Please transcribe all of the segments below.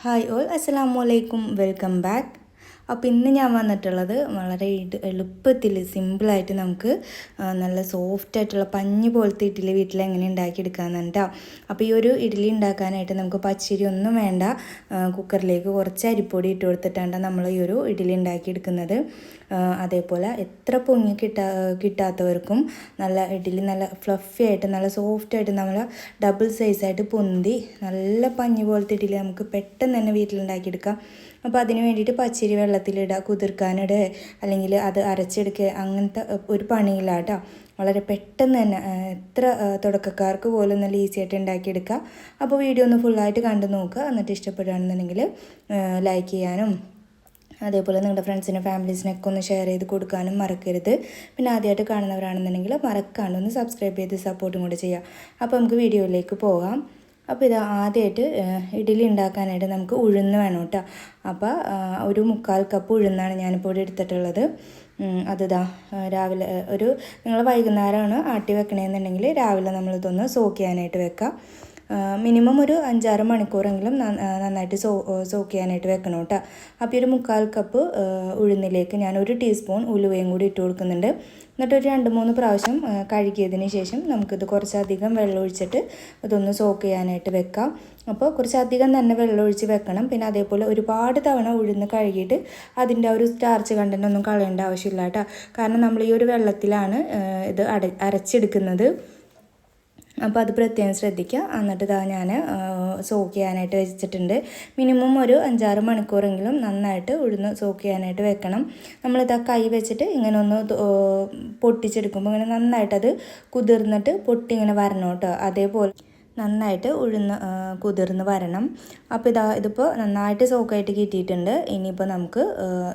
Hi ஓல் அஸ்லாம் வலைக்கும் welcome back അപ്പോൾ ഇന്ന് ഞാൻ വന്നിട്ടുള്ളത് വളരെ എളുപ്പത്തിൽ സിമ്പിളായിട്ട് നമുക്ക് നല്ല സോഫ്റ്റ് ആയിട്ടുള്ള പഞ്ഞ് പോലത്തെ ഇഡ്ഡലി വീട്ടിൽ എങ്ങനെ ഉണ്ടാക്കിയെടുക്കാമെന്ന് കേട്ടോ അപ്പോൾ ഈ ഒരു ഇഡ്ഡലി ഉണ്ടാക്കാനായിട്ട് നമുക്ക് പച്ചരി ഒന്നും വേണ്ട. കുക്കറിലേക്ക് കുറച്ച് അരിപ്പൊടി ഇട്ട് കൊടുത്തിട്ടാണ് നമ്മൾ ഈ ഒരു ഇഡ്ഡലി ഉണ്ടാക്കിയെടുക്കുന്നത്. അതേപോലെ എത്ര പൊങ്ങി കിട്ടാ കിട്ടാത്തവർക്കും നല്ല ഇഡ്ഡലി നല്ല ഫ്ലഫി ആയിട്ട് നല്ല സോഫ്റ്റ് ആയിട്ട് നമ്മൾ ഡബിൾ സൈസായിട്ട് പൊന്തി നല്ല പഞ്ഞ് പോലത്തെ ഇഡ്ഡലി നമുക്ക് പെട്ടെന്ന് തന്നെ വീട്ടിലുണ്ടാക്കിയെടുക്കാം അപ്പോൾ അതിന് വേണ്ടിയിട്ട് പച്ചരി വെള്ളത്തിലിടുക കുതിർക്കാനിടുക അല്ലെങ്കിൽ അത് അരച്ചെടുക്കുക അങ്ങനത്തെ ഒരു പണിയില്ല കേട്ടോ. വളരെ പെട്ടെന്ന് തന്നെ എത്ര തുടക്കക്കാർക്ക് പോലും നല്ല ഈസി ആയിട്ട് ഉണ്ടാക്കിയെടുക്കുക അപ്പോൾ വീഡിയോ ഒന്ന് ഫുള്ളായിട്ട് കണ്ടു നോക്കുക. എന്നിട്ട് ഇഷ്ടപ്പെടുകയാണെന്നുണ്ടെങ്കിൽ ലൈക്ക് ചെയ്യാനും അതേപോലെ നിങ്ങളുടെ ഫ്രണ്ട്സിനും ഫാമിലീസിനൊക്കെ ഒന്ന് ഷെയർ ചെയ്ത് കൊടുക്കാനും മറക്കരുത്. പിന്നെ ആദ്യമായിട്ട് കാണുന്നവരാണെന്നുണ്ടെങ്കിൽ മറക്കാണ്ട് ഒന്ന് സബ്സ്ക്രൈബ് ചെയ്ത് സപ്പോർട്ടും കൂടെ ചെയ്യുക. അപ്പോൾ നമുക്ക് വീഡിയോയിലേക്ക് പോകാം. അപ്പോൾ ഇത് ആദ്യമായിട്ട് ഇഡ്ഡലി ഉണ്ടാക്കാനായിട്ട് നമുക്ക് ഉഴുന്ന് വേണം കേട്ടോ. അപ്പോൾ ഒരു മുക്കാൽ കപ്പ് ഉഴുന്നാണ് ഞാനിപ്പോൾ ഇവിടെ എടുത്തിട്ടുള്ളത്. അതിതാ രാവിലെ ഒരു നിങ്ങൾ വൈകുന്നേരമാണ് ആട്ടി വെക്കണമെന്നുണ്ടെങ്കിൽ രാവിലെ നമ്മളിതൊന്ന് സോക്ക് ചെയ്യാനായിട്ട് വെക്കാം. മിനിമം ഒരു അഞ്ചാറ് മണിക്കൂറെങ്കിലും നന്നായിട്ട് സോ സോക്ക് ചെയ്യാനായിട്ട് വെക്കണം കേട്ടോ. അപ്പോൾ ഒരു മുക്കാൽ കപ്പ് ഉഴുന്നിലേക്ക് ഞാൻ ഒരു ടീസ്പൂൺ ഉലുവയും കൂടി ഇട്ട് കൊടുക്കുന്നുണ്ട്. എന്നിട്ട് ഒരു രണ്ട് മൂന്ന് പ്രാവശ്യം കഴുകിയതിന് ശേഷം നമുക്കിത് കുറച്ചധികം വെള്ളം ഒഴിച്ചിട്ട് ഇതൊന്ന് സോക്ക് ചെയ്യാനായിട്ട് വെക്കാം. അപ്പോൾ കുറച്ചധികം തന്നെ വെള്ളം ഒഴിച്ച് വെക്കണം. പിന്നെ അതേപോലെ ഒരുപാട് തവണ ഉഴുന്ന് കഴുകിയിട്ട് അതിന്റെ ഒരു സ്റ്റാർച്ച് കണ്ടന്റ് ഒന്നും കളയേണ്ട ആവശ്യമില്ല കേട്ടോ. കാരണം നമ്മൾ ഈ ഒരു വെള്ളത്തിലാണ് ഇത് അട അരച്ചെടുക്കുന്നത്. അപ്പോൾ അത് പ്രത്യേകം ശ്രദ്ധിക്കുക. എന്നിട്ട് ഇതാ ഞാൻ സോക്ക് ചെയ്യാനായിട്ട് വെച്ചിട്ടുണ്ട്. മിനിമം ഒരു അഞ്ചാറ് മണിക്കൂറെങ്കിലും നന്നായിട്ട് ഉഴുന്ന് സോക്ക് ചെയ്യാനായിട്ട് വെക്കണം. നമ്മളിതാ കൈ വെച്ചിട്ട് ഇങ്ങനെ ഒന്ന് പൊട്ടിച്ചെടുക്കുമ്പോൾ ഇങ്ങനെ നന്നായിട്ട് അത് കുതിർന്നിട്ട് പൊട്ടി ഇങ്ങനെ വരണം കേട്ടോ. അതേപോലെ നന്നായിട്ട് ഉഴുന്ന് കുതിർന്ന് വരണം. അപ്പോൾ ഇതാ ഇതിപ്പോൾ നന്നായിട്ട് സോക്കായിട്ട് കിട്ടിയിട്ടുണ്ട്. ഇനിയിപ്പോൾ നമുക്ക്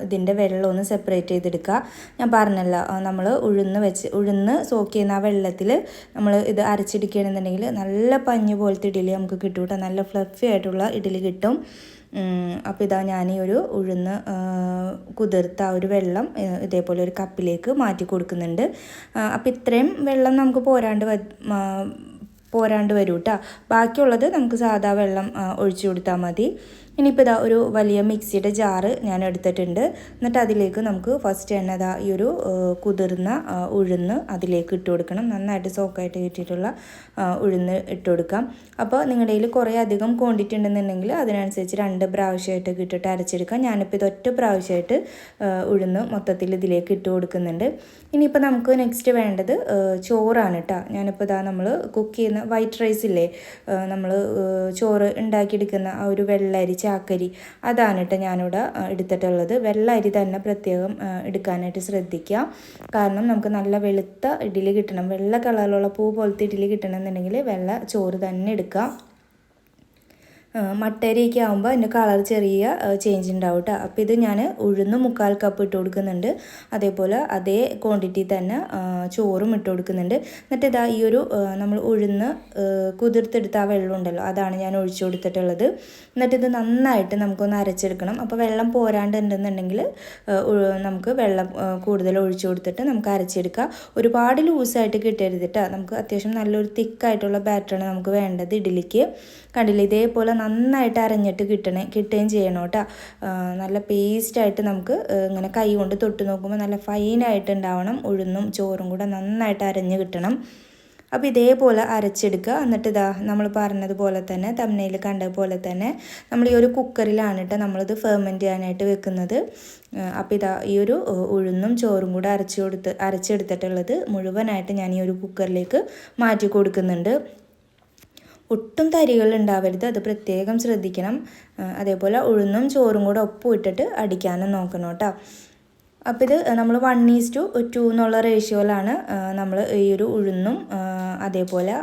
ഇതിന്റെ വെള്ളം ഒന്ന് സെപ്പറേറ്റ് ചെയ്തെടുക്കുക ഞാൻ പറഞ്ഞല്ലോ നമ്മൾ ഉഴുന്ന് വെച്ച് ഉഴുന്ന് സോക്ക് ചെയ്യുന്ന ആ വെള്ളത്തിൽ നമ്മൾ ഇത് അരച്ചെടുക്കുകയാണെന്നുണ്ടെങ്കിൽ നല്ല പഞ്ഞ് പോലത്തെ ഇഡലി നമുക്ക് കിട്ടും കേട്ടോ. നല്ല ഫ്ലഫി ആയിട്ടുള്ള ഇഡലി കിട്ടും. അപ്പോൾ ഇതാ ഞാൻ ഈ ഒരു ഉഴുന്ന് കുതിർത്ത ആ ഒരു വെള്ളം ഇതേപോലെ ഒരു കപ്പിലേക്ക് മാറ്റി കൊടുക്കുന്നുണ്ട്. അപ്പോൾ ഇത്രയും വെള്ളം നമുക്ക് പോരാണ്ട് പോരാണ്ട് വരും കേട്ടോ ബാക്കിയുള്ളത് നമുക്ക് സാധാ വെള്ളം ഒഴിച്ചു കൊടുത്താൽ മതി. ഇനിയിപ്പോൾ ഇതാ ഒരു വലിയ മിക്സിയുടെ ജാറ് ഞാൻ എടുത്തിട്ടുണ്ട്. എന്നിട്ട് അതിലേക്ക് നമുക്ക് ഫസ്റ്റ് തന്നെ ഇതാ ഈ ഒരു കുതിർന്ന ഉഴുന്ന് അതിലേക്ക് ഇട്ട് കൊടുക്കണം. നന്നായിട്ട് സോക്കായിട്ട് കിട്ടിയിട്ടുള്ള ഉഴുന്ന് ഇട്ട് കൊടുക്കാം. അപ്പോൾ നിങ്ങളുടെ കയ്യിൽ കുറേ അധികം ക്വാണ്ടിറ്റി ഉണ്ടെന്നുണ്ടെങ്കിൽ അതിനനുസരിച്ച് രണ്ട് പ്രാവശ്യമായിട്ട് കിട്ടിയിട്ട് അരച്ചെടുക്കാം. ഞാനിപ്പോൾ ഇതൊറ്റ പ്രാവശ്യമായിട്ട് ഉഴുന്ന് മൊത്തത്തിൽ ഇതിലേക്ക് ഇട്ട് കൊടുക്കുന്നുണ്ട്. ഇനിയിപ്പോൾ നമുക്ക് നെക്സ്റ്റ് വേണ്ടത് ചോറാണ് കേട്ടോ ഞാനിപ്പോൾ ഇതാ നമ്മൾ കുക്ക് ചെയ്യുന്ന വൈറ്റ് റൈസ് ഇല്ലേ നമ്മൾ ചോറ് ഉണ്ടാക്കിയെടുക്കുന്ന ആ ഒരു വെള്ളരി ചാക്കരി അതാണ് കേട്ടോ ഞാനിവിടെ എടുത്തിട്ടുള്ളത്. വെള്ള അരി തന്നെ പ്രത്യേകം എടുക്കാനായിട്ട് ശ്രദ്ധിക്കുക. കാരണം നമുക്ക് നല്ല വെളുത്ത ഇഡ്ഡലി കിട്ടണം. വെള്ള കളറിലുള്ള പൂ പോലത്തെ ഇഡ്ഡലി കിട്ടണമെന്നുണ്ടെങ്കിൽ വെള്ള ചോറ് തന്നെ എടുക്കുക. മട്ടരിയൊക്കെ ആകുമ്പോൾ അതിന്റെ കളർ ചെറിയ ചേഞ്ച് ഉണ്ടാവും കേട്ടോ അപ്പോൾ ഇത് ഞാൻ ഉഴുന്ന് മുക്കാൽ കപ്പ് ഇട്ട് കൊടുക്കുന്നുണ്ട്. അതേപോലെ അതേ ക്വാണ്ടിറ്റി തന്നെ ചോറും ഇട്ട് കൊടുക്കുന്നുണ്ട്. എന്നിട്ട് ഇതാ ഈ ഒരു നമ്മൾ ഉഴുന്ന് കുതിർത്തെടുത്ത് ആ വെള്ളം ഉണ്ടല്ലോ അതാണ് ഞാൻ ഒഴിച്ചു കൊടുത്തിട്ടുള്ളത്. എന്നിട്ട് ഇത് നന്നായിട്ട് നമുക്കൊന്ന് അരച്ചെടുക്കണം. അപ്പോൾ വെള്ളം പോരാണ്ട് നമുക്ക് വെള്ളം കൂടുതൽ ഒഴിച്ചു കൊടുത്തിട്ട് നമുക്ക് അരച്ചെടുക്കാം. ഒരുപാട് ലൂസായിട്ട് കിട്ടരുത് കേട്ടോ നമുക്ക് അത്യാവശ്യം നല്ലൊരു തിക്കായിട്ടുള്ള ബാറ്ററാണ് നമുക്ക് വേണ്ടത് ഇഡ്ഡലിക്ക് കണ്ടില്ല? ഇതേപോലെ നന്നായിട്ട് അരഞ്ഞിട്ട് കിട്ടണേ കിട്ടുകയും ചെയ്യണം കേട്ടോ. നല്ല പേസ്റ്റായിട്ട് നമുക്ക് ഇങ്ങനെ കൈ കൊണ്ട് തൊട്ട് നോക്കുമ്പോൾ നല്ല ഫൈനായിട്ട് ഉണ്ടാവണം ഉഴുന്നും ചോറും കൂടെ നന്നായിട്ട് അരഞ്ഞ് കിട്ടണം. അപ്പോൾ ഇതേപോലെ അരച്ചെടുക്കുക. എന്നിട്ട് ഇതാ നമ്മൾ പറഞ്ഞതുപോലെ തന്നെ തമ്മനയിൽ കണ്ടതുപോലെ തന്നെ നമ്മൾ ഈ ഒരു കുക്കറിലാണ് കേട്ടോ നമ്മളിത് ഫെർമെന്റ് ചെയ്യാനായിട്ട് വെക്കുന്നത്. അപ്പോൾ ഇതാ ഈ ഒരു ഉഴുന്നും ചോറും കൂടെ അരച്ചു കൊടുത്ത് അരച്ചെടുത്തിട്ടുള്ളത് മുഴുവനായിട്ട് ഞാൻ ഈ ഒരു കുക്കറിലേക്ക് മാറ്റി കൊടുക്കുന്നുണ്ട്. ഒട്ടും തരികൾ ഉണ്ടാവരുത്. അത് പ്രത്യേകം ശ്രദ്ധിക്കണം. അതേപോലെ ഉഴുന്നും ചോറും കൂടെ ഒപ്പം ഇട്ടിട്ട് അടിക്കാനും നോക്കണം കേട്ടോ. അപ്പോൾ ഇത് നമ്മൾ വൺ ഈസ് ടു ടു എന്നുള്ള റേഷ്യോയിലാണ് നമ്മൾ ഈ ഒരു ഉഴുന്നും അതേപോലെ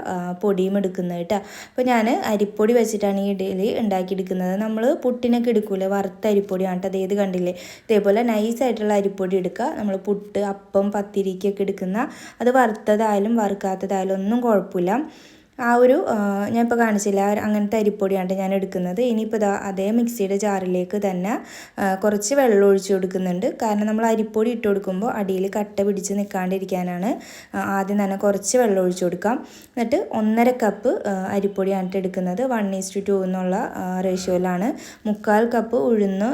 പൊടിയും എടുക്കുന്നത് കേട്ടോ. അപ്പോൾ ഞാൻ അരിപ്പൊടി വെച്ചിട്ടാണ് ഈ ഇഡലി ഉണ്ടാക്കിയെടുക്കുന്നത്. നമ്മൾ പുട്ടിനൊക്കെ എടുക്കൂലേ? വറുത്ത അരിപ്പൊടിയാണ് കേട്ടോ. അതേത് കണ്ടില്ലേ? ഇതേപോലെ നൈസായിട്ടുള്ള അരിപ്പൊടി എടുക്കുക. നമ്മൾ പുട്ട് അപ്പം പത്തിരിക്കൊക്കെ എടുക്കുന്ന അത് വറുത്തതായാലും വറുക്കാത്തതായാലും ഒന്നും കുഴപ്പമില്ല. ആ ഒരു ഞാൻ ഇപ്പോൾ കാണിച്ചില്ല അങ്ങനത്തെ അരിപ്പൊടിയാണ് ഞാൻ എടുക്കുന്നത്. ഇനിയിപ്പോൾ ഇതാ അതേ മിക്സിയുടെ ജാറിലേക്ക് തന്നെ കുറച്ച് വെള്ളം ഒഴിച്ചു കൊടുക്കുന്നുണ്ട്. കാരണം നമ്മൾ അരിപ്പൊടി ഇട്ട് കൊടുക്കുമ്പോൾ അടിയിൽ കട്ട പിടിച്ച് നിൽക്കാണ്ടിരിക്കാനാണ്. ആദ്യം തന്നെ കുറച്ച് വെള്ളം ഒഴിച്ചു കൊടുക്കാം. എന്നിട്ട് ഒന്നര കപ്പ് അരിപ്പൊടിയാണ് എടുക്കുന്നത്. വൺ ഈസ്റ്റ് ടു എന്നുള്ള റേഷ്യോയിലാണ്. മുക്കാൽ കപ്പ് ഉഴുന്ന്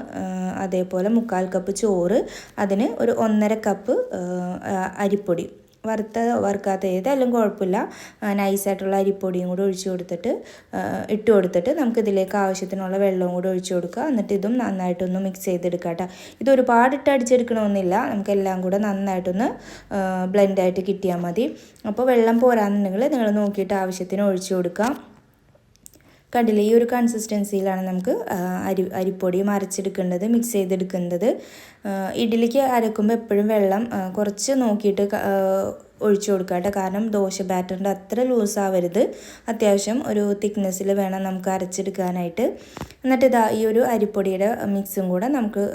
അതേപോലെ മുക്കാൽ കപ്പ് ചോറ്. അതിന് ഒരു ഒന്നര കപ്പ് അരിപ്പൊടി. വറുത്ത വറുക്കാത്ത ഏതായാലും കുഴപ്പമില്ല. നൈസായിട്ടുള്ള അരിപ്പൊടിയും കൂടി ഒഴിച്ചു കൊടുത്തിട്ട് ഇട്ട് കൊടുത്തിട്ട് നമുക്ക് ഇതിലേക്ക് ആവശ്യത്തിനുള്ള വെള്ളവും കൂടി ഒഴിച്ചു കൊടുക്കുക. എന്നിട്ട് ഇതും നന്നായിട്ടൊന്ന് മിക്സ് ചെയ്തെടുക്കുക കേട്ടോ. ഇത് ഒരുപാട് ഇട്ട് അടിച്ചെടുക്കണമെന്നില്ല. നമുക്ക് എല്ലാം കൂടെ നന്നായിട്ടൊന്ന് ബ്ലെൻഡായിട്ട് കിട്ടിയാൽ മതി. അപ്പോൾ വെള്ളം പോരാന്നുണ്ടെങ്കിൽ നിങ്ങൾ നോക്കിയിട്ട് ആവശ്യത്തിന് ഒഴിച്ചു കൊടുക്കുക കണ്ടില്ലേ? ഈ ഒരു കൺസിസ്റ്റൻസിയിലാണ് നമുക്ക് അരി അരിപ്പൊടിയും അരച്ചെടുക്കേണ്ടത് മിക്സ് ചെയ്തെടുക്കേണ്ടത്. ഇഡ്ഡലിക്ക് അരക്കുമ്പോൾ എപ്പോഴും വെള്ളം കുറച്ച് നോക്കിയിട്ട് ഒഴിച്ചു കൊടുക്കുക കേട്ടോ. കാരണം ദോശ ബാറ്ററിന്റെ അത്ര ലൂസ് ആവരുത്. അത്യാവശ്യം ഒരു തിക്നെസ്സിൽ വേണം നമുക്ക് അരച്ചെടുക്കാനായിട്ട്. എന്നിട്ട് ഇതാ ഈ ഒരു അരിപ്പൊടിയുടെ മിക്സും കൂടെ നമുക്ക്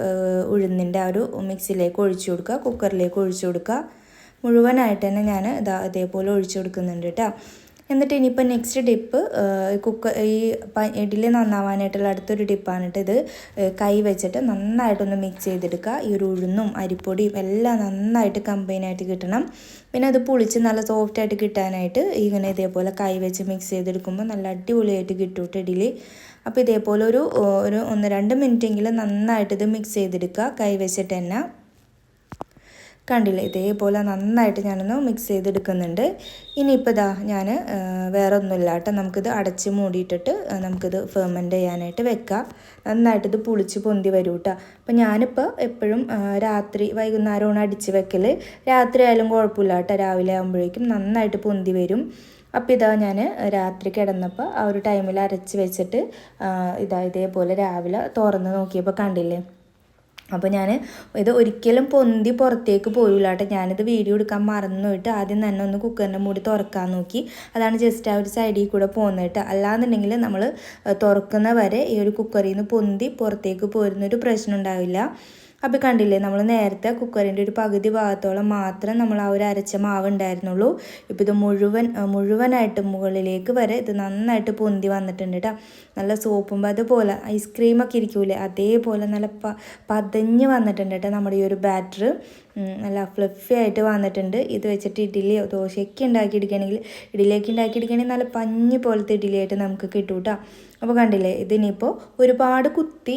ഉഴുന്നിന്റെ ആ ഒരു മിക്സിലേക്ക് ഒഴിച്ചു കൊടുക്കുക. കുക്കറിലേക്ക് ഒഴിച്ചു കൊടുക്കുക. മുഴുവനായിട്ട് തന്നെ ഞാൻ ഇതാ ഇതേപോലെ ഒഴിച്ചു കൊടുക്കുന്നുണ്ട് കേട്ടോ. എന്നിട്ട് ഇനിയിപ്പോൾ നെക്സ്റ്റ് ഡിപ്പ് കുക്കർ ഈ ഇഡ്ഡലി നന്നാവാനായിട്ടുള്ള അടുത്തൊരു ഡിപ്പാണ് കേട്ടോ ഇത് കൈ വെച്ചിട്ട് നന്നായിട്ടൊന്ന് മിക്സ് ചെയ്തെടുക്കുക. ഈ ഒരു ഉഴുന്നും അരിപ്പൊടിയും എല്ലാം നന്നായിട്ട് കമ്പൈൻ ആയിട്ട് കിട്ടണം. പിന്നെ അത് പുളിച്ച് നല്ല സോഫ്റ്റായിട്ട് കിട്ടാനായിട്ട് ഇങ്ങനെ ഇതേപോലെ കൈ വെച്ച് മിക്സ് ചെയ്തെടുക്കുമ്പോൾ നല്ല അടിപൊളിയായിട്ട് കേട്ടോ ഇഡ്ഡലി. അപ്പോൾ ഇതേപോലെ ഒരു ഒരു ഒന്ന് രണ്ട് മിനിറ്റെങ്കിലും നന്നായിട്ട് ഇത് മിക്സ് ചെയ്തെടുക്കുക. കൈ വെച്ചിട്ട് തന്നെ. കണ്ടില്ലേ? ഇതേപോലെ നന്നായിട്ട് ഞാനൊന്ന് മിക്സ് ചെയ്തെടുക്കുന്നുണ്ട്. ഇനിയിപ്പോൾ ഇതാ ഞാൻ വേറെ ഒന്നുമില്ല കേട്ടോ. നമുക്കിത് അടച്ച് മൂടിയിട്ടിട്ട് നമുക്കിത് ഫെർമെന്റ് ചെയ്യാനായിട്ട് വെക്കാം. നന്നായിട്ട് ഇത് പുളിച്ച് പൊന്തി വരും കേട്ടോ അപ്പോൾ ഞാനിപ്പോൾ എപ്പോഴും രാത്രി വൈകുന്നേരമാണ് അടിച്ച് വെക്കൽ രാത്രി ആയാലും കുഴപ്പമില്ല കേട്ടോ. രാവിലെ ആകുമ്പോഴേക്കും നന്നായിട്ട് പൊന്തി വരും. അപ്പോൾ ഇതാ ഞാൻ രാത്രി കിടന്നപ്പോൾ ആ ഒരു ടൈമിൽ അരച്ച് വെച്ചിട്ട് ഇതാ ഇതേപോലെ രാവിലെ തുറന്ന് നോക്കിയപ്പോൾ കണ്ടില്ലേ? അപ്പോൾ ഞാൻ ഇത് ഒരിക്കലും പൊന്തി പുറത്തേക്ക് പോയില്ല കേട്ടോ. ഞാനിത് വീഡിയോ എടുക്കാൻ മറന്നു പോയിട്ട് ആദ്യം തന്നെ ഒന്ന് കുക്കറിന്റെ മൂടി തുറക്കാൻ നോക്കി. അതാണ് ജസ്റ്റ് ആ ഒരു സൈഡിൽ കൂടെ പോകുന്നത് കേട്ടോ. അല്ലാന്നുണ്ടെങ്കിൽ നമ്മൾ തുറക്കുന്ന വരെ ഈ ഒരു കുക്കറിൽ നിന്ന് പൊന്തി പുറത്തേക്ക് പോരുന്നൊരു പ്രശ്നം ഉണ്ടാവില്ല. അപ്പോൾ കണ്ടില്ലേ നമ്മൾ നേരത്തെ കുക്കറിന്റെ ഒരു പകുതി ഭാഗത്തോളം മാത്രം നമ്മൾ ആ ഒരു അരച്ച മാവ് ഉണ്ടായിരുന്നുള്ളൂ. ഇപ്പോൾ ഇത് മുഴുവൻ മുഴുവനായിട്ട് മുകളിലേക്ക് വരെ ഇത് നന്നായിട്ട് പൊന്തി വന്നിട്ടുണ്ട് കേട്ടോ നല്ല സോപ്പും അതുപോലെ ഐസ്ക്രീമൊക്കെ ഇരിക്കൂലേ അതേപോലെ നല്ല പ പതഞ്ഞ് വന്നിട്ടുണ്ട് കേട്ടോ നമ്മുടെ ഈ ഒരു ബാറ്റർ. നല്ല ഫ്ലഫി ആയിട്ട് വന്നിട്ടുണ്ട്. ഇത് വെച്ചിട്ട് ഇഡ്ഡലിയോ ദോശയൊക്കെ ഉണ്ടാക്കിയെടുക്കുകയാണെങ്കിൽ ഇഡ്ഡലിയൊക്കെ ഉണ്ടാക്കിയെടുക്കുകയാണെങ്കിൽ നല്ല പഞ്ഞ് പോലത്തെ ഇഡ്ഡലിയായിട്ട് നമുക്ക് കിട്ടും കേട്ടോ അപ്പോൾ കണ്ടില്ലേ ഇതിനിപ്പോൾ ഒരുപാട് കുത്തി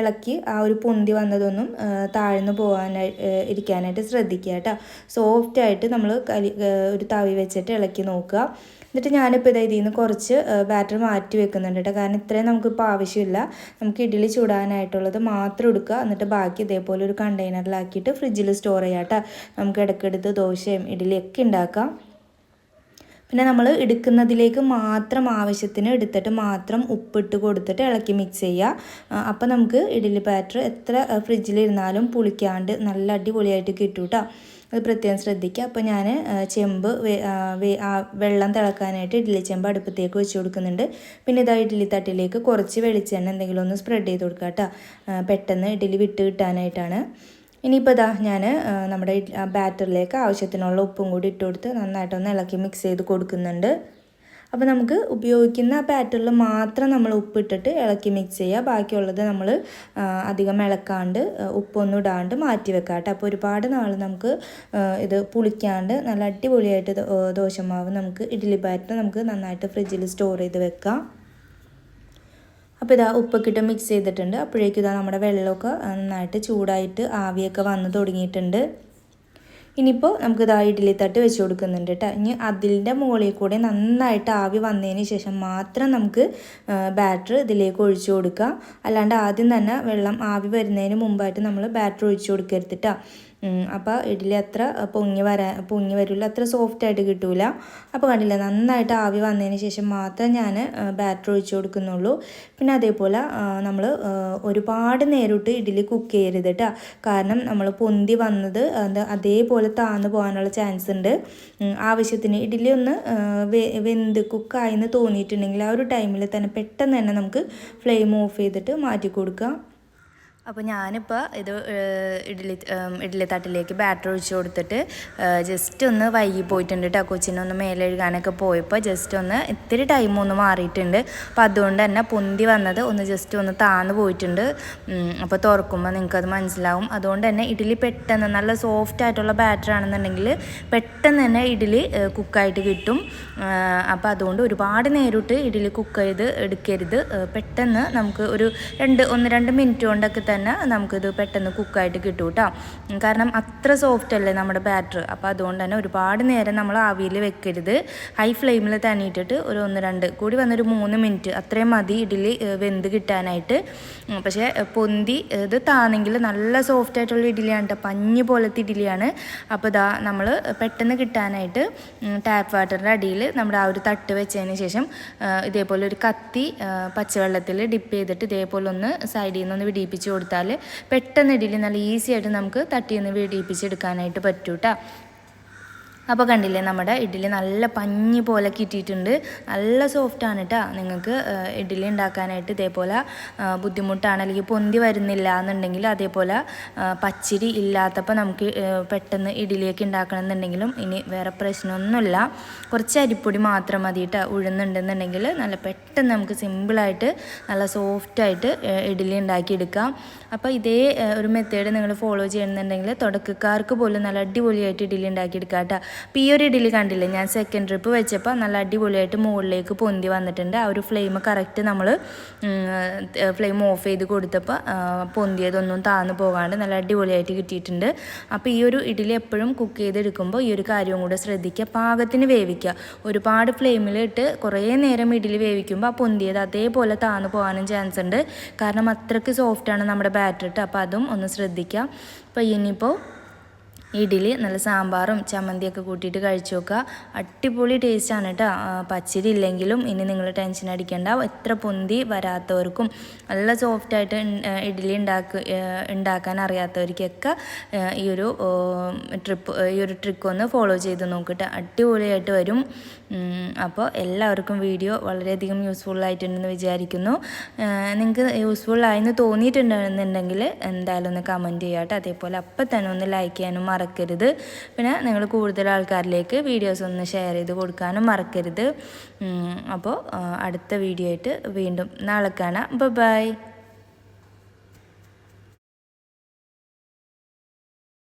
ഇളക്കി ആ ഒരു പൊന്തി വന്നതൊന്നും താഴ്ന്നു പോകാനായി ഇരിക്കാനായിട്ട് ശ്രദ്ധിക്കുക കേട്ടോ സോഫ്റ്റായിട്ട് നമ്മൾ കലി ഒരു തവി വെച്ചിട്ട് ഇളക്കി നോക്കുക. എന്നിട്ട് ഞാനിപ്പോൾ ഇതാ ഇതിൽ നിന്ന് കുറച്ച് ബാറ്റർ മാറ്റി വെക്കുന്നുണ്ട് കേട്ടോ കാരണം ഇത്രയും നമുക്കിപ്പോൾ ആവശ്യമില്ല. നമുക്ക് ഇഡ്ഡലി ചൂടാനായിട്ടുള്ളത് മാത്രം എടുക്കുക. എന്നിട്ട് ബാക്കി ഇതേപോലെ ഒരു കണ്ടെയ്നറിലാക്കിയിട്ട് ഫ്രിഡ്ജിൽ സ്റ്റോർ ചെയ്യാം കേട്ടോ നമുക്ക് ഇടയ്ക്കെടുത്ത് ദോശയും ഇഡ്ഡലിയൊക്കെ ഉണ്ടാക്കാം. പിന്നെ നമ്മൾ എടുക്കുന്നതിലേക്ക് മാത്രം ആവശ്യത്തിന് എടുത്തിട്ട് മാത്രം ഉപ്പിട്ട് കൊടുത്തിട്ട് ഇളക്കി മിക്സ് ചെയ്യുക അപ്പോൾ നമുക്ക് ഇഡ്ഡലി ബാറ്റർ എത്ര ഫ്രിഡ്ജിലിരുന്നാലും പുളിക്കാണ്ട് നല്ല അടിപൊളിയായിട്ട് കിട്ടും കേട്ടോ അത് പ്രത്യേകം ശ്രദ്ധിക്കുക. അപ്പോൾ ഞാൻ ചെമ്പ് വെള്ളം തിളക്കാനായിട്ട് ഇഡ്ഡലി ചെമ്പ് അടുപ്പത്തേക്ക് വെച്ച് കൊടുക്കുന്നുണ്ട്. പിന്നെ ഇതാ ഇഡ്ഡലി തട്ടിലേക്ക് കുറച്ച് വെളിച്ചെണ്ണ എന്തെങ്കിലും ഒന്ന് സ്പ്രെഡ് ചെയ്ത് കൊടുക്കുക കേട്ടോ. പെട്ടെന്ന് ഇഡ്ഡലി വിട്ട് കിട്ടാനായിട്ടാണ്. ഇനിയിപ്പോൾ ഇതാ ഞാൻ നമ്മുടെ ബാറ്ററിലേക്ക് ആവശ്യത്തിനുള്ള ഉപ്പും കൂടി ഇട്ട് കൊടുത്ത് നന്നായിട്ടൊന്ന് ഇളക്കി മിക്സ് ചെയ്ത് കൊടുക്കുന്നുണ്ട്. അപ്പോൾ നമുക്ക് ഉപയോഗിക്കുന്ന ബാറ്ററിൽ മാത്രം നമ്മൾ ഉപ്പിട്ടിട്ട് ഇളക്കി മിക്സ് ചെയ്യുക ബാക്കിയുള്ളത് നമ്മൾ അധികം ഇളക്കാണ്ട് ഉപ്പൊന്നും ഇടാണ്ട് മാറ്റി വെക്കാം കേട്ടോ. അപ്പോൾ ഒരുപാട് നാൾ നമുക്ക് ഇത് പുളിക്കാണ്ട് നല്ല അടിപൊളിയായിട്ട് ദോശമാവ് നമുക്ക് ഇഡ്ഡലി ബാറ്റർ നമുക്ക് നന്നായിട്ട് ഫ്രിഡ്ജിൽ സ്റ്റോർ ചെയ്ത് വെക്കാം. അപ്പോൾ ഇതാ ഉപ്പൊക്കെ ഇട്ട് മിക്സ് ചെയ്തിട്ടുണ്ട്. അപ്പോഴേക്കും ഇതാ നമ്മുടെ വെള്ളമൊക്കെ നന്നായിട്ട് ചൂടായിട്ട് ആവിയൊക്കെ വന്ന് തുടങ്ങിയിട്ടുണ്ട്. ഇനിയിപ്പോൾ നമുക്ക് ഇതാ ഇഡ്ഡലി തട്ട് വെച്ച് കൊടുക്കുന്നുണ്ട് കേട്ടോ ഇനി അതിന്റെ മുകളിൽ കൂടെ നന്നായിട്ട് ആവി വന്നതിന് ശേഷം മാത്രം നമുക്ക് ബാറ്റർ ഇതിലേക്ക് ഒഴിച്ചു കൊടുക്കുക അല്ലാണ്ട് ആദ്യം തന്നെ വെള്ളം ആവി വരുന്നതിന് മുമ്പായിട്ട് നമ്മൾ ബാറ്റർ ഒഴിച്ചു കൊടുക്കരുത് കേട്ടോ അപ്പോൾ ഇഡ്ഡലി അത്ര പൊങ്ങി വരാൻ പൊങ്ങി വരില്ല അത്ര സോഫ്റ്റ് ആയിട്ട് കിട്ടൂല. അപ്പോൾ കണ്ടില്ല നന്നായിട്ട് ആവി വന്നതിന് ശേഷം മാത്രം ഞാൻ ബാറ്റർ ഒഴിച്ചു കൊടുക്കുന്നുള്ളൂ. പിന്നെ അതേപോലെ നമ്മൾ ഒരുപാട് നേരിട്ട് ഇഡ്ഡലി കുക്ക് ചെയ്യരുത് കേട്ടോ കാരണം നമ്മൾ പൊന്തി വന്നത് അത് അതേപോലെ താന്ന് പോകാനുള്ള ചാൻസ് ഉണ്ട് ആവശ്യത്തിന് ഇഡ്ഡലി ഒന്ന് വെന്ത് കുക്കായി വെന്ത് കുക്കായെന്ന് തോന്നിയിട്ടുണ്ടെങ്കിൽ ആ ഒരു ടൈമിൽ തന്നെ പെട്ടെന്ന് തന്നെ നമുക്ക് ഫ്ലെയിം ഓഫ് ചെയ്തിട്ട് മാറ്റി കൊടുക്കാം. അപ്പോൾ ഞാനിപ്പോൾ ഇത് ഇഡ്ഡലി ഇഡ്ഡലി തട്ടിലേക്ക് ബാറ്റർ ഒഴിച്ച് കൊടുത്തിട്ട് ജസ്റ്റ് ഒന്ന് വൈകി പോയിട്ടുണ്ട് കേട്ടോ കൊച്ചിനെ ഒന്ന് മേലെഴുകാനൊക്കെ പോയപ്പോൾ ജസ്റ്റ് ഒന്ന് ഇത്തിരി ടൈം ഒന്ന് മാറിയിട്ടുണ്ട്. അപ്പോൾ അതുകൊണ്ട് തന്നെ പൊന്തി വന്നത് ഒന്ന് ജസ്റ്റ് ഒന്ന് താന്ന് പോയിട്ടുണ്ട്. അപ്പോൾ തുറക്കുമ്പോൾ നിങ്ങൾക്കത് മനസ്സിലാവും. അതുകൊണ്ട് തന്നെ ഇഡ്ഡലി പെട്ടെന്ന് നല്ല സോഫ്റ്റ് ആയിട്ടുള്ള ബാറ്റർ ആണെന്നുണ്ടെങ്കിൽ പെട്ടെന്ന് തന്നെ ഇഡ്ഡലി കുക്കായിട്ട് കിട്ടും. അപ്പോൾ അതുകൊണ്ട് ഒരുപാട് നേരിട്ട് ഇഡ്ഡലി കുക്ക് ചെയ്ത് എടുക്കരുത്. പെട്ടെന്ന് നമുക്ക് ഒരു രണ്ട് ഒന്ന് രണ്ട് മിനിറ്റ് കൊണ്ടൊക്കെ തന്നെ നമുക്കിത് പെട്ടെന്ന് കുക്കായിട്ട് കിട്ടും കേട്ടോ കാരണം അത്ര സോഫ്റ്റ് അല്ലേ നമ്മുടെ ബാറ്റർ അപ്പോൾ അതുകൊണ്ട് തന്നെ ഒരുപാട് നേരം നമ്മൾ ആവിയിൽ വെക്കരുത്. ഹൈ ഫ്ലെയിമിൽ തന്നെ ഇട്ടിട്ട് ഒരു ഒന്ന് രണ്ട് കൂടി വന്നൊരു മൂന്ന് മിനിറ്റ് അത്രയും മതി ഇഡ്ഡലി വെന്ത് കിട്ടാനായിട്ട്. പക്ഷേ പൊന്തി ഇത് താന്നെങ്കിൽ നല്ല സോഫ്റ്റ് ആയിട്ടുള്ള ഇഡ്ഡലിയാണ് കേട്ടോ പഞ്ഞ് പോലത്തെ ഇഡ്ഡലിയാണ്. അപ്പോൾ ഇതാ നമ്മൾ പെട്ടെന്ന് കിട്ടാനായിട്ട് ടാപ്പ് വാട്ടറിന്റെ അടിയിൽ നമ്മുടെ ആ ഒരു തട്ട് വെച്ചതിന് ശേഷം ഇതേപോലെ ഒരു കത്തി പച്ചവെള്ളത്തിൽ ഡിപ്പ് ചെയ്തിട്ട് ഇതേപോലെ ഒന്ന് സൈഡിൽ നിന്ന് ഒന്ന് വിടിയിപ്പിച്ച് കൊടുത്താൽ പെട്ടെന്ന് ഇഡ്ഡലി നല്ല ഈസി ആയിട്ട് നമുക്ക് തട്ടിയിൽ നിന്ന് വിടിയിപ്പിച്ചെടുക്കാനായിട്ട് പറ്റൂ കേട്ടോ അപ്പോൾ കണ്ടില്ലേ നമ്മുടെ ഇഡ്ഡലി നല്ല പഞ്ഞി പോലെ കിട്ടിയിട്ടുണ്ട്. നല്ല സോഫ്റ്റാണ് കേട്ടോ നിങ്ങൾക്ക് ഇഡ്ഡലി ഉണ്ടാക്കാനായിട്ട് ഇതേപോലെ ബുദ്ധിമുട്ടാണ്. അല്ലെങ്കിൽ പൊന്തി വരുന്നില്ല എന്നുണ്ടെങ്കിൽ അതേപോലെ പച്ചരി ഇല്ലാത്തപ്പോൾ നമുക്ക് പെട്ടെന്ന് ഇഡ്ഡലിയൊക്കെ ഉണ്ടാക്കണം എന്നുണ്ടെങ്കിലും ഇനി വേറെ പ്രശ്നമൊന്നുമില്ല. കുറച്ച് അരിപ്പൊടി മാത്രം മതി കേട്ടോ ഉഴുന്നുണ്ടെന്നുണ്ടെങ്കിൽ നല്ല പെട്ടെന്ന് നമുക്ക് സിമ്പിളായിട്ട് നല്ല സോഫ്റ്റായിട്ട് ഇഡ്ഡലി ഉണ്ടാക്കിയെടുക്കാം. അപ്പോൾ ഇതേ ഒരു മെത്തേഡ് നിങ്ങൾ ഫോളോ ചെയ്യണമെന്നുണ്ടെങ്കിൽ തുടക്കക്കാർക്ക് പോലും നല്ല അടിപൊളിയായിട്ട് ഇഡ്ഡലി ഉണ്ടാക്കിയെടുക്കാം കേട്ടോ അപ്പോൾ ഈ ഒരു ഇഡ്ഡലി കണ്ടില്ലേ ഞാൻ സെക്കൻഡ് ട്രിപ്പ് വെച്ചപ്പോൾ നല്ല അടിപൊളിയായിട്ട് മുകളിലേക്ക് പൊന്തി വന്നിട്ടുണ്ട്. ആ ഒരു ഫ്ലെയിം കറക്റ്റ് നമ്മൾ ഫ്ലെയിം ഓഫ് ചെയ്ത് കൊടുത്തപ്പോൾ പൊന്തിയതൊന്നും താന്ന് പോകാണ്ട് നല്ല അടിപൊളിയായിട്ട് കിട്ടിയിട്ടുണ്ട്. അപ്പോൾ ഈ ഒരു ഇഡ്ഡലി എപ്പോഴും കുക്ക് ചെയ്തെടുക്കുമ്പോൾ ഈ ഒരു കാര്യവും കൂടെ ശ്രദ്ധിക്കുക. പാകത്തിന് വേവിക്കുക. ഒരുപാട് ഫ്ലെയിമിലിട്ട് കുറേ നേരം ഇഡ്ഡലി വേവിക്കുമ്പോൾ ആ പൊന്തിയത് അതേപോലെ താന്ന് പോകാനും ചാൻസ് ഉണ്ട്. കാരണം അത്രയ്ക്ക് സോഫ്റ്റാണ് നമ്മുടെ ബാറ്റർട്ട് അപ്പോൾ അതും ഒന്ന് ശ്രദ്ധിക്കുക. അപ്പോൾ ഇനിയിപ്പോൾ ഇഡ്ഡലി നല്ല സാമ്പാറും ചമ്മന്തിയൊക്കെ കൂട്ടിയിട്ട് കഴിച്ചു നോക്കുക അടിപൊളി ടേസ്റ്റാണ് കേട്ടോ പച്ചരി ഇല്ലെങ്കിലും ഇനി നിങ്ങൾ ടെൻഷൻ അടിക്കേണ്ട. എത്ര പൊന്തി വരാത്തവർക്കും നല്ല സോഫ്റ്റായിട്ട് ഇഡ്ഡലി ഉണ്ടാക്കുക ഉണ്ടാക്കാൻ അറിയാത്തവർക്കൊക്കെ ഈ ഒരു ട്രിപ്പ് ഈ ഒരു ട്രിക്ക് ഒന്ന് ഫോളോ ചെയ്ത് നോക്കിയിട്ട് അടിപൊളിയായിട്ട് വരും. അപ്പോൾ എല്ലാവർക്കും വീഡിയോ വളരെയധികം യൂസ്ഫുൾ ആയിട്ടുണ്ടെന്ന് വിചാരിക്കുന്നു. നിങ്ങൾക്ക് യൂസ്ഫുൾ ആയെന്ന് തോന്നിയിട്ടുണ്ടെന്നുണ്ടെങ്കിൽ എന്തായാലും ഒന്ന് കമന്റ് ചെയ്യാട്ടോ അതേപോലെ അപ്പം തന്നെ ഒന്ന് ലൈക്ക് ചെയ്യാനും മറക്കരുത്. പിന്നെ നിങ്ങൾ കൂടുതൽ ആൾക്കാരിലേക്ക് വീഡിയോസ് ഒന്ന് ഷെയർ ചെയ്ത് കൊടുക്കാനും മറക്കരുത്. അപ്പോൾ അടുത്ത വീഡിയോ ആയിട്ട് വീണ്ടും നാളെ കാണാം. ബൈ